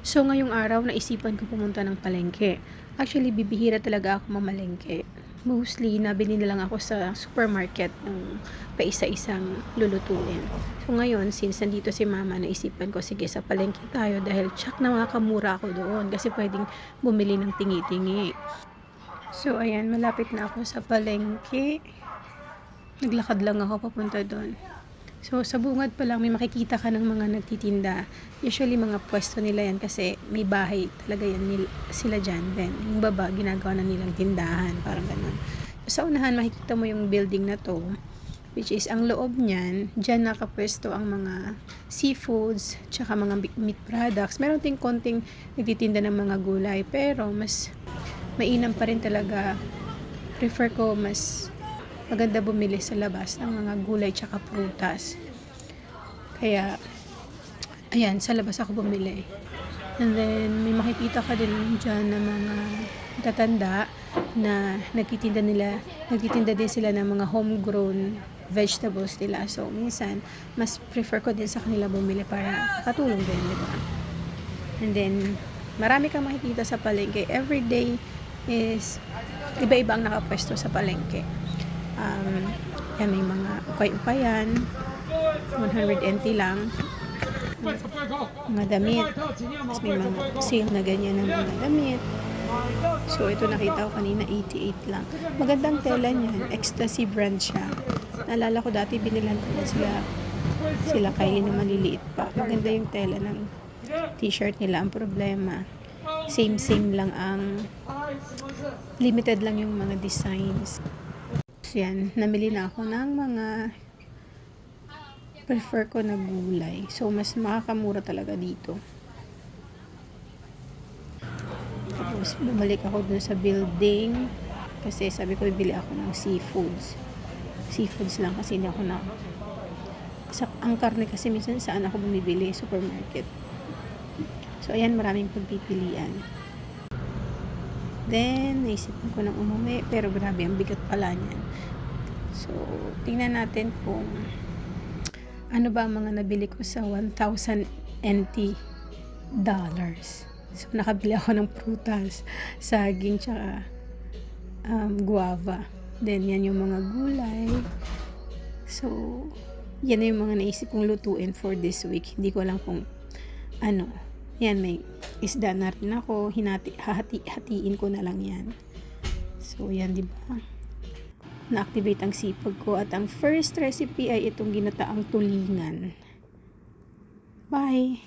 So, ngayong araw, naisipan ko pumunta ng palengke. Actually, bibihira talaga ako mamalengke. Mostly, nabili na lang ako sa supermarket ng paisa-isang lulutuin. So, ngayon, since nandito si mama, naisipan ko, sige, sa palengke tayo dahil tsak na makakamura ako doon kasi pwedeng bumili ng tingi-tingi. So, ayan, malapit na ako sa palengke. Naglakad lang ako papunta doon. So, sa bungad pa lang, may makikita ka ng mga nagtitinda. Usually, mga pwesto nila yan kasi may bahay talaga yan nil- sila dyan. Then, yung baba, ginagawa na nilang tindahan. Parang ganun. Sa unahan, makikita mo yung building na to. Which is, ang loob niyan, dyan nakapwesto ang mga seafoods, tsaka mga meat products. Meron ting konting nagtitinda ng mga gulay. Pero, mas mainam pa rin talaga. Prefer ko mas maganda bumili sa labas ng mga gulay tsaka prutas. Kaya, ayan, sa labas ako bumili. And then, may makikita ka din dyan ng mga tatanda na nagtitinda nila, nagtitinda din sila ng mga homegrown vegetables nila. So, minsan, mas prefer ko din sa kanila bumili para katulong din, di ba? And then, marami kang makikita sa palengke. Every day is iba-iba ang nakapwesto sa palengke. Um, yan, may mga ukay-ukayan. 100 NT lang. Mga damit. Tapos may mga sale na ganyan ng mga damit. So, ito nakita ko kanina, 88 lang. Magandang tela niyan. Ecstasy brand siya. Naalala ko dati, binilan ko na sila sila Kylie na maliliit pa. Maganda yung tela ng t-shirt nila. Ang problema, same-same lang ang limited lang yung mga designs. So, yan, namili na ako ng mga prefer ko na gulay. So, mas makakamura talaga dito. Tapos, bumalik ako dun sa building kasi sabi ko, bibili ako ng seafoods. Seafoods lang kasi hindi ako na sa, ang karne kasi minsan saan ako bumibili, supermarket. So, ayan, maraming pagpipilian. Then, naisipan ko nang umuwi, pero grabe, ang bigat pala niyan. So, tingnan natin kung ano ba ang mga nabili ko sa 1,000 NT dollars. So, nakabili ako ng prutas, saging, tsaka um, guava. Then, yan yung mga gulay. So, yan na yung mga naisip kong lutuin for this week. Hindi ko alam kung ano. Yan, may isda na rin ako. Hinati, hati, hatiin ko na lang yan. So, yan, di ba? Na-activate ang sipag ko. At ang first recipe ay itong ginataang tulingan. Bye!